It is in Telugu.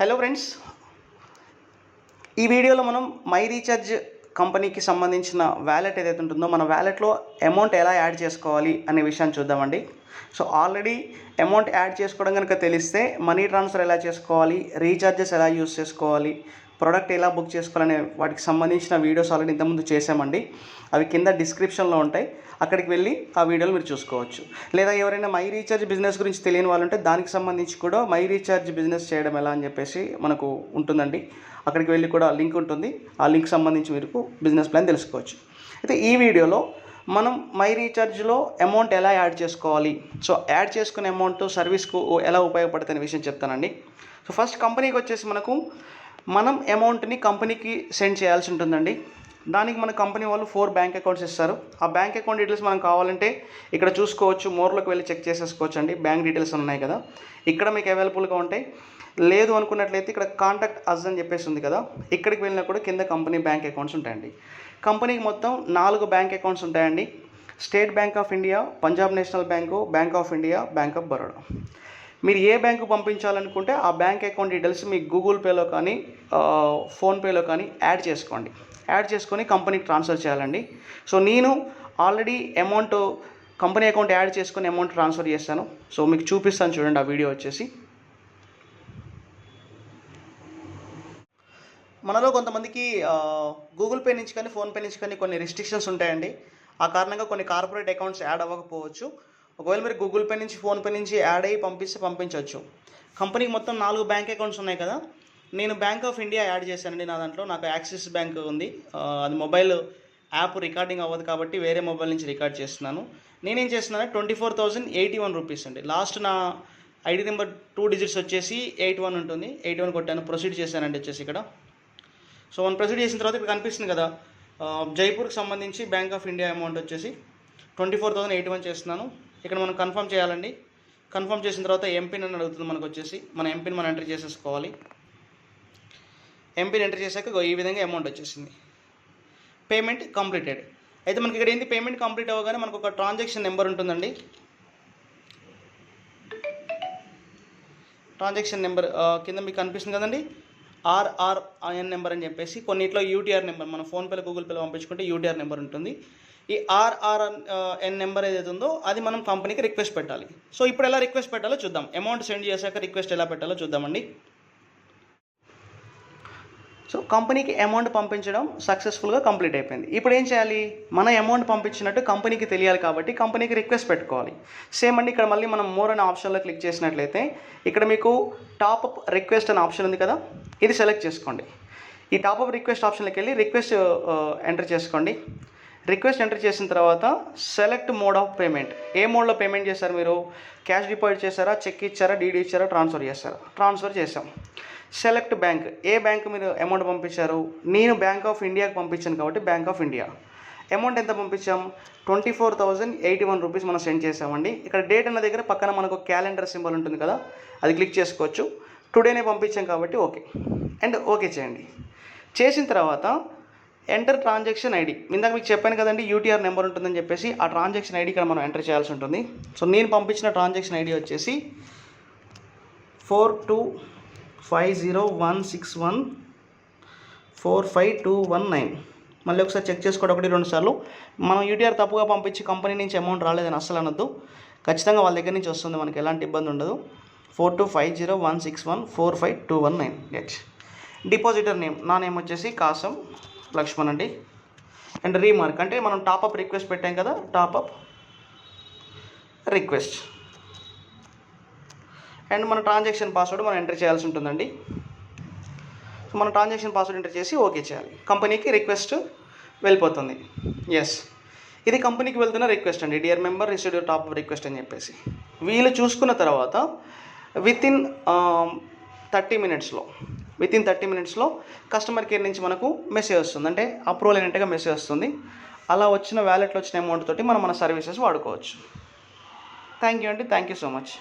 హలో ఫ్రెండ్స్ ఈ వీడియోలో మనం మై రీఛార్జ్ కంపెనీకి సంబంధించిన వ్యాలెట్ ఏదైతే ఉంటుందో మన వ్యాలెట్లో అమౌంట్ ఎలా యాడ్ చేసుకోవాలి అనే విషయాన్ని చూద్దామండి. సో ఆల్రెడీ అమౌంట్ యాడ్ చేసుకోవడం కనుక తెలిస్తే మనీ ట్రాన్స్ఫర్ ఎలా చేసుకోవాలి రీఛార్జెస్ ఎలా యూస్ చేసుకోవాలి ప్రోడక్ట్ ఎలా బుక్ చేసుకోవాలనే వాటికి సంబంధించిన వీడియోస్ ఆల్రెడీ ఇంతకుముందు చేసామండి అవి కింద డిస్క్రిప్షన్లో ఉంటాయి. అక్కడికి వెళ్ళి ఆ వీడియోలు మీరు చూసుకోవచ్చు. లేదా ఎవరైనా మై రీఛార్జ్ బిజినెస్ గురించి తెలియని వాళ్ళు ఉంటే దానికి సంబంధించి కూడా మై రీఛార్జ్ బిజినెస్ చేయడం ఎలా అని చెప్పేసి మనకు ఉంటుందండి. అక్కడికి వెళ్ళి కూడా లింక్ ఉంటుంది. ఆ లింక్ సంబంధించి మీరు బిజినెస్ ప్లాన్ తెలుసుకోవచ్చు. అయితే ఈ వీడియోలో మనం మై రీఛార్జ్లో అమౌంట్ ఎలా యాడ్ చేసుకోవాలి? సో యాడ్ చేసుకునే అమౌంట్ సర్వీస్కు ఎలా ఉపయోగపడుతున్న విషయం చెప్తానండి. సో ఫస్ట్ కంపెనీకి వచ్చేసి మనకు మనం అమౌంట్ని కంపెనీకి సెండ్ చేయాల్సి ఉంటుందండి. దానికి మన కంపెనీ వాళ్ళు ఫోర్ బ్యాంక్ అకౌంట్స్ ఇస్తారు. ఆ బ్యాంక్ అకౌంట్ డీటెయిల్స్ మనం కావాలంటే ఇక్కడ చూసుకోవచ్చు మోర్లోకి వెళ్ళి చెక్ చేసేసుకోవచ్చు అండి బ్యాంక్ డీటెయిల్స్ ఉన్నాయి కదా. ఇక్కడ మీకు అవైలబుల్గా ఉంటాయి. లేదు అనుకున్నట్లయితే ఇక్కడ కాంటాక్ట్ అజ్ అని చెప్పేసి ఉంది కదా. ఇక్కడికి వెళ్ళినా కూడా కింద కంపెనీ బ్యాంక్ అకౌంట్స్ ఉంటాయండి. కంపెనీకి మొత్తం నాలుగు బ్యాంక్ అకౌంట్స్ ఉంటాయండి. State Bank of India Punjab National Bank Bank of India Bank of Baroda మీరు ఏ బ్యాంకు పంపించాలనుకుంటే ఆ బ్యాంక్ అకౌంట్ డీటెయిల్స్ మీ గూగుల్ పేలో కానీ ఫోన్పేలో కానీ యాడ్ చేసుకోండి. యాడ్ చేసుకొని కంపెనీకి ట్రాన్స్ఫర్ చేయాలండి. సో నేను already amount company account add చేసుకొని అమౌంట్ ట్రాన్స్ఫర్ చేస్తాను. సో మీకు చూపిస్తాను చూడండి ఆ వీడియో వచ్చేసి. మనలో కొంతమందికి గూగుల్ పే నుంచి కానీ ఫోన్పే నుంచి కానీ కొన్ని రిస్ట్రిక్షన్స్ ఉంటాయండి. ఆ కారణంగా కొన్ని కార్పొరేట్ అకౌంట్స్ యాడ్ అవ్వకపోవచ్చు. ఒకవేళ మీరు గూగుల్ పే నుంచి ఫోన్పే నుంచి యాడ్ అయ్యి పంపిస్తే పంపించవచ్చు. కంపెనీకి మొత్తం నాలుగు బ్యాంక్ అకౌంట్స్ ఉన్నాయి కదా. నేను బ్యాంక్ ఆఫ్ ఇండియా యాడ్ చేశానండి నా దాంట్లో. నాకు యాక్సిస్ బ్యాంక్ ఉంది. అది మొబైల్ యాప్ రికార్డింగ్ అవ్వదు కాబట్టి వేరే మొబైల్ నుంచి రికార్డ్ చేస్తున్నాను. నేనేం చేస్తున్నాను twenty four thousand eighty one rupees అండి. లాస్ట్ నా ఐడి నెంబర్ టూ డిజిట్స్ వచ్చేసి ఎయిట్ వన్ ఉంటుంది. ఎయిట్ వన్ కొట్టాను. ప్రొసీడ్ చేశానండి వచ్చేసి ఇక్కడ. సో వన్ ప్రొసీడ్ చేసిన తర్వాత ఇక్కడ కనిపిస్తుంది కదా. జైపూర్కి సంబంధించి బ్యాంక్ ఆఫ్ ఇండియా అమౌంట్ వచ్చేసి twenty four thousand eighty one చేస్తున్నాను. ఇక్కడ మనం కన్ఫర్మ్ చేయాలండి. కన్ఫర్మ్ చేసిన తర్వాత ఎంపిన్ అని అడుగుతుంది మనకు వచ్చేసి మన ఎంపిన్ మనం ఎంటర్ చేసేసుకోవాలి. ఎంపిన్ ఎంటర్ చేశాక ఈ విధంగా అమౌంట్ వచ్చేసింది. పేమెంట్ కంప్లీటెడ్ అయితే మనకి ఇక్కడ ఏంటి పేమెంట్ కంప్లీట్ అవ్వగానే మనకు ఒక ట్రాన్సాక్షన్ నెంబర్ ఉంటుందండి. ట్రాన్సాక్షన్ నెంబర్ కింద మీకు కనిపిస్తుంది కదండి? ఆర్ఆర్ఐఎన్ నెంబర్ అని చెప్పేసి. కొన్నిట్లో యూటీఆర్ నెంబర్ మన ఫోన్పేలో గూగుల్ పేలో పంపించుకుంటే యూటీఆర్ నెంబర్ ఉంటుంది. ఈ ఆర్ఆర్ ఎన్ నెంబర్ ఏదైతే ఉందో అది మనం కంపెనీకి రిక్వెస్ట్ పెట్టాలి. సో ఇప్పుడు ఎలా రిక్వెస్ట్ పెట్టాలో చూద్దాం. అమౌంట్ సెండ్ చేశాక రిక్వెస్ట్ ఎలా పెట్టాలో చూద్దామండి. సో కంపెనీకి అమౌంట్ పంపించడం సక్సెస్ఫుల్గా కంప్లీట్ అయిపోయింది. ఇప్పుడు ఏం చేయాలి? మన అమౌంట్ పంపించినట్టు కంపెనీకి తెలియాలి కాబట్టి కంపెనీకి రిక్వెస్ట్ పెట్టుకోవాలి. సేమ్ అండి ఇక్కడ మళ్ళీ మనం మోర్ అనే ఆప్షన్లో క్లిక్ చేసినట్లయితే ఇక్కడ మీకు టాప్ అప్ రిక్వెస్ట్ అనే ఆప్షన్ ఉంది కదా ఇది సెలెక్ట్ చేసుకోండి. ఈ టాప్ అప్ రిక్వెస్ట్ ఆప్షన్లోకి వెళ్ళి రిక్వెస్ట్ ఎంటర్ చేసుకోండి. రిక్వెస్ట్ ఎంటర్ చేసిన తర్వాత సెలెక్ట్ మోడ్ ఆఫ్ పేమెంట్. ఏ మోడ్లో పేమెంట్ చేశారు మీరు? క్యాష్ డిపాజిట్ చేశారా? చెక్ ఇచ్చారా? డీడీ ఇచ్చారా? ట్రాన్స్ఫర్ చేశారా? ట్రాన్స్ఫర్ చేసాం సెలెక్ట్ బ్యాంక్. ఏ బ్యాంక్ మీరు అమౌంట్ పంపించారు? నేను బ్యాంక్ ఆఫ్ ఇండియాకి పంపించాను కాబట్టి బ్యాంక్ ఆఫ్ ఇండియా. అమౌంట్ ఎంత పంపించాం? Twenty four thousand eighty one rupees మనం సెండ్ చేసామండి ఇక్కడ డేట్ అన్న దగ్గర పక్కన మనకు క్యాలెండర్ సింబల్ ఉంటుంది కదా అది క్లిక్ చేసుకోవచ్చు. టుడేనే పంపించాం కాబట్టి ఓకే. అండ్ ఓకే చేయండి. చేసిన తర్వాత ఎంటర్ ట్రాన్సాక్షన్ ఐడి ఇందాక మీకు చెప్పాను కదండి యూటీఆర్ నెంబర్ ఉంటుందని చెప్పేసి ఆ ట్రాన్సాక్షన్ ఐడి ఇక్కడ మనం ఎంటర్ చేయాల్సి ఉంటుంది. సో నేను పంపించిన ట్రాన్సాక్షన్ ఐడి వచ్చేసి four two five zero one six one four five two one nine మళ్ళీ ఒకసారి చెక్ చేసుకోవడం ఒకటి రెండు సార్లు. మనం యూటీఆర్ తప్పుగా పంపించి కంపెనీ నుంచి అమౌంట్ రాలేదని అస్సలు అనొద్దు. ఖచ్చితంగా వాళ్ళ దగ్గర నుంచి వస్తుంది మనకి ఎలాంటి ఇబ్బంది ఉండదు. Four two five zero one six one four five two one nine depositor name నా నేమ్ వచ్చేసి కాసం లక్ష్మణ్ అండి. అండ్ రీమార్క్ అంటే మనం టాపప్ రిక్వెస్ట్ పెట్టాం కదా టాపప్ రిక్వెస్ట్ అండ్ మన ట్రాన్సాక్షన్ పాస్వర్డ్ మనం ఎంటర్ చేయాల్సి ఉంటుందండి. సో మన ట్రాన్సాక్షన్ పాస్వర్డ్ ఎంటర్ చేసి ఓకే చేయాలి. కంపెనీకి రిక్వెస్ట్ వెళ్ళిపోతుంది. ఎస్ ఇది కంపెనీకి వెళ్తున్న రిక్వెస్ట్ అండి. Dear member received your top request అని చెప్పేసి. వీళ్ళు చూసుకున్న తర్వాత విత్ ఇన్ థర్టీ మినిట్స్లో విత్ ఇన్ థర్టీ మినిట్స్లో కస్టమర్ కేర్ నుంచి మనకు మెసేజ్ వస్తుంది. అంటే అప్రూవల్ అయినట్టుగా మెసేజ్ వస్తుంది. అలా వచ్చిన వ్యాలెట్లో వచ్చిన అమౌంట్ తోటి మనం మన సర్వీసెస్ వాడుకోవచ్చు. థ్యాంక్ యూ అండి. Thank you so much